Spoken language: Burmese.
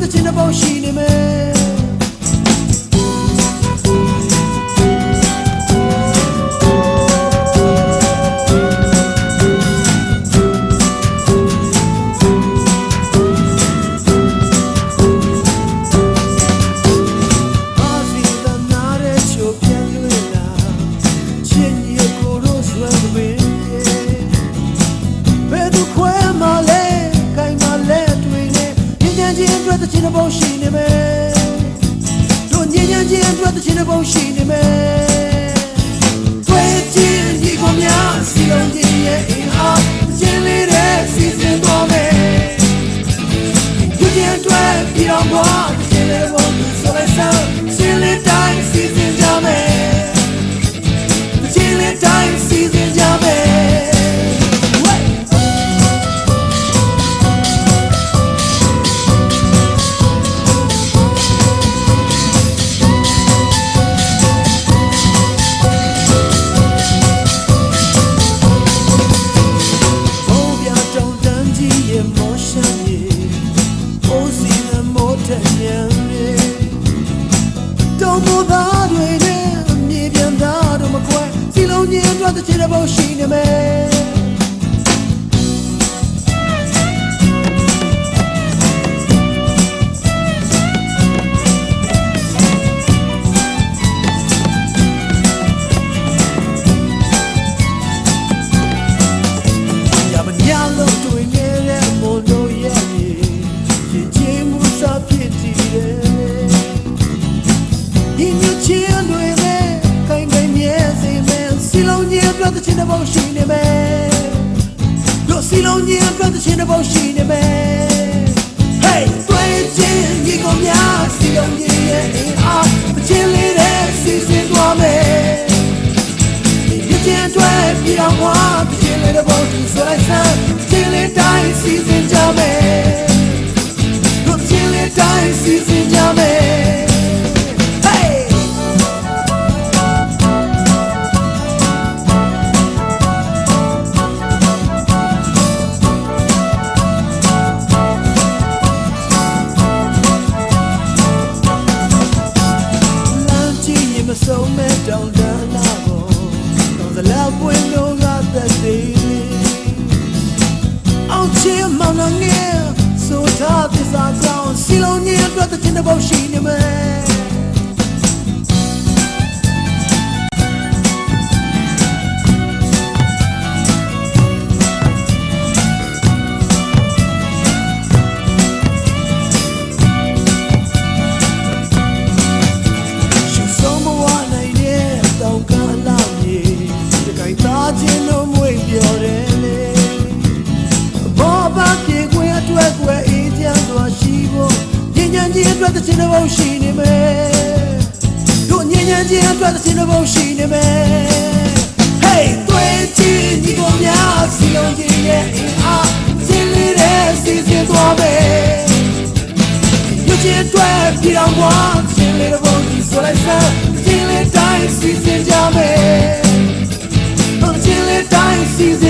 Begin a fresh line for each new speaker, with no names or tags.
သခြင်းတစ်ပုံရှိနေမယ် ချင်းတစ်ပုံးရှိနေမယ်တို့ညဉ့်ညံချင်းအတွက်တချင်းတစ်ပုံးရှိနေမယ်တွေ့ချင်းဒီကောင်များစီလုံးချင်းရဲ့အင်အားတချင်းလေးတဲ့စီစဉ်တော်မယ်ဒီချင်းအတွက်ပြောင်းသွားတချင်းလေးပုံစံလေးစား တွက်တစ်ချစ်တဲ့ဘုံရှိနေမယ် ရှိနေမယ်တို့စီလုံးညံပြတ်တဲ့ချင်းတစ်ပုတ်ရှိနေမယ် Hey တွေ့ချင်းဒီကောင်များစီလုံးညံရဲ့အင်အားမချင်းလေးတဲ့စီစဉ်သွားမယ်ဒီချင်းတွေ့ပြအောင်ဝါချင်းလေးတစ်ပုတ်ဒီဆိုလိုက်စမ်းချင်းလေးတိုင်းစီစဉ်ကြမယ်တို့ချင်းလေးတိုင်းစီစဉ် ချင်မောင်နှံငယ်ဆိုထားသစ္စာကြောင့်စီလုံးကြီးအတွက်တစ်ချင်းတစ်ပုတ်ရှိနေမယ် သင်းတော်ရှိနေမယ်တို့ညဉ့်ညံခြင်းအတွက်သင်းတော်ရှိနေမယ် Hey တွေးကြည့်ညီတော်များစီလုံးကြီးရဲ့အင်အားစင်လေးတဲ့စီစဉ်သွားမယ်လူချင်းအတွက်ပြည်တော်ဘွားစင်လေးတော်ဘုံဒီဆိုလိုက်စမ်းစင်လေးတိုင်းစီစဉ်ကြမယ်ဘုံစင်လေးတိုင်းစီစဉ်